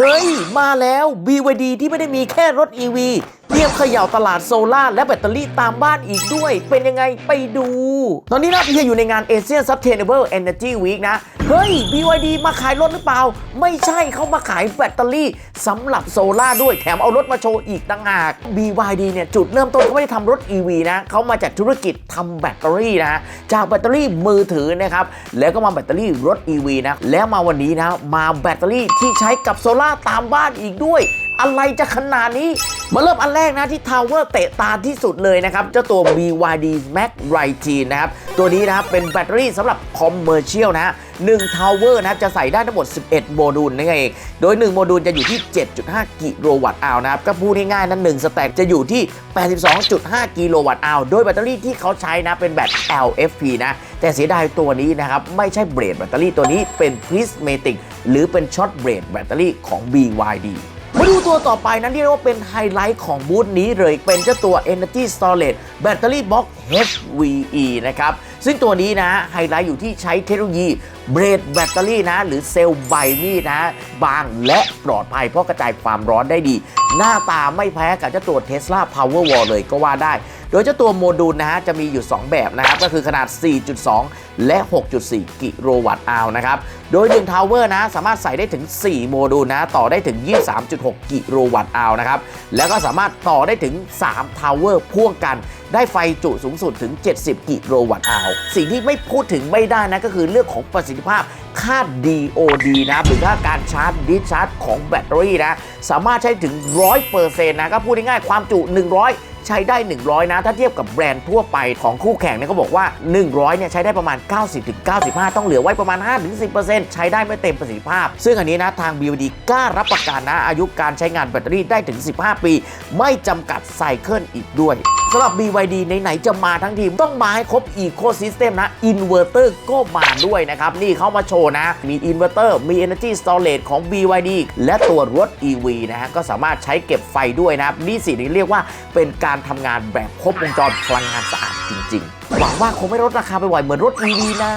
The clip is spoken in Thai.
เฮ้ย มาแล้ว BYD ที่ไม่ได้มีแค่รถ EV เตรียมเขย่าตลาดโซลาและแบตเตอรี่ตามบ้านอีกด้วย เป็นยังไงไปดู ตอนนี้นะพี่อยู่ในงาน Asian Sustainable Energy Week นะ เฮ้ย BYD มาขายรถหรือเปล่า ไม่ใช่เขามาขายแบตเตอรี่สำหรับโซลาด้วยแถมเอารถมาโชว์อีกต่างหาก BYD เนี่ยจุดเริ่มต้นเขาไม่ได้ทำรถ EV นะเขามาจากธุรกิจทำแบตเตอรี่นะจากแบตเตอรี่มือถือนะครับแล้วก็มาแบตเตอรี่รถ EV นะแล้วมาวันนี้นะมาแบตเตอรี่ที่ใช้กับโซล่าร์ตามบ้านอีกด้วย อะไรจะขนาดนี้มาเริ่มอันแรกนะที่ทาวเวอร์เตะตาที่สุดเลยนะครับ เจ้าตัว BYD Max r i g e นะครับ ตัวนี้นะครับ เป็นแบตเตอรี่สำหรับคอมเมอร์เชียลนะ1ทาวเวอร์นะจะใส่ได้ทั้งหมด 11 โมดูลนั่นเอง โดย 1 โมดูลจะอยู่ที่ 7.5 กิโลวัตต์อาวนะครับ ก็พูดง่ายๆนั้น1สแต็กจะอยู่ที่ 82.5 กิโลวัตต์อาวโดยแบตเตอรี่ที่เขาใช้นะเป็นแบต LFP นะแต่เสียดายตัวนี้นะครับ ไม่ใช่เบรดแบตเตอรี่ตัวนี้เป็น Prismatic หรือเป็นช็อตเบรดแบตเตอรี่ของ BYD มาดูตัวต่อไปนั้นที่เรียกว่าเป็นไฮไลท์ของบูธนี้เลยเป็นเจ้าตัว Energy Storage Battery Box HVE นะครับ ซึ่งตัวนี้นะไฮไลท์อยู่ที่ใช้เทคโนโลยีเบรดแบตเตอรี่นะ หรือเซลล์ไบมีนะ บางและปลอดภัยเพราะกระจายความร้อนได้ดี หน้าตาไม่แพ้กับเจ้าตัว Tesla Powerwall เลยก็ว่าได้ โดยเจ้าตัวโมดูลนะฮะจะมีอยู่ 2 แบบนะครับก็คือขนาด 4.2 และ 6.4 กิโลวัตต์อาวนะครับ โดย1ทาวเวอร์นะสามารถใส่ได้ถึง 4 โมดูลนะต่อได้ถึง 23.6 กิโลวัตต์อาวนะครับ แล้วก็สามารถต่อได้ถึง 3 ทาวเวอร์พ่วงกัน ได้ไฟจุสูงสุดถึง 70 กิโลวัตต์อาวสิ่งที่ไม่พูดถึงไม่ได้นะก็คือเรื่องของประสิทธิภาพค่า DOD นะหรือค่าการชาร์จดิชาร์จของแบตเตอรี่นะ สามารถใช้ถึง 100%นะ ก็พูดง่ายๆความจุ 100ใช้ได้ 100 นะ ถ้าเทียบกับแบรนด์ทั่วไปของคู่แข่งเนี่ยเขาบอกว่า 100 เนี่ยใช้ได้ประมาณ 90-95 ต้องเหลือไว้ประมาณ 5-10%ใช้ได้ไม่เต็มประสิทธิภาพ ซึ่งอันนี้นะทาง BYD กล้ารับประกันนะอายุการใช้งานแบตเตอรี่ได้ถึง 15 ปี ไม่จำกัดไซเคิลอีกด้วยสำหรับ BYD ไหนๆจะมาทั้งทีม ต้องมาให้ครบอีโค y ิสเต็มนะอินเวอร์เตอร์ก็มาด้วยนะครับ นี่เข้ามาโชว์นะ มีอินเวอร์เตอร์มี Energy Storage ของ BYD และตัวรถ EV นะฮะก็สามารถใช้เก็บไฟด้วยนะครับนี่สิ่งที่เรียกว่าเป็นการทำงานแบบครบวงจรพลังงานสะอาดจริงๆ หวังว่าคงไม่ลดราคาไปไหวเหมือนรถ EV นะ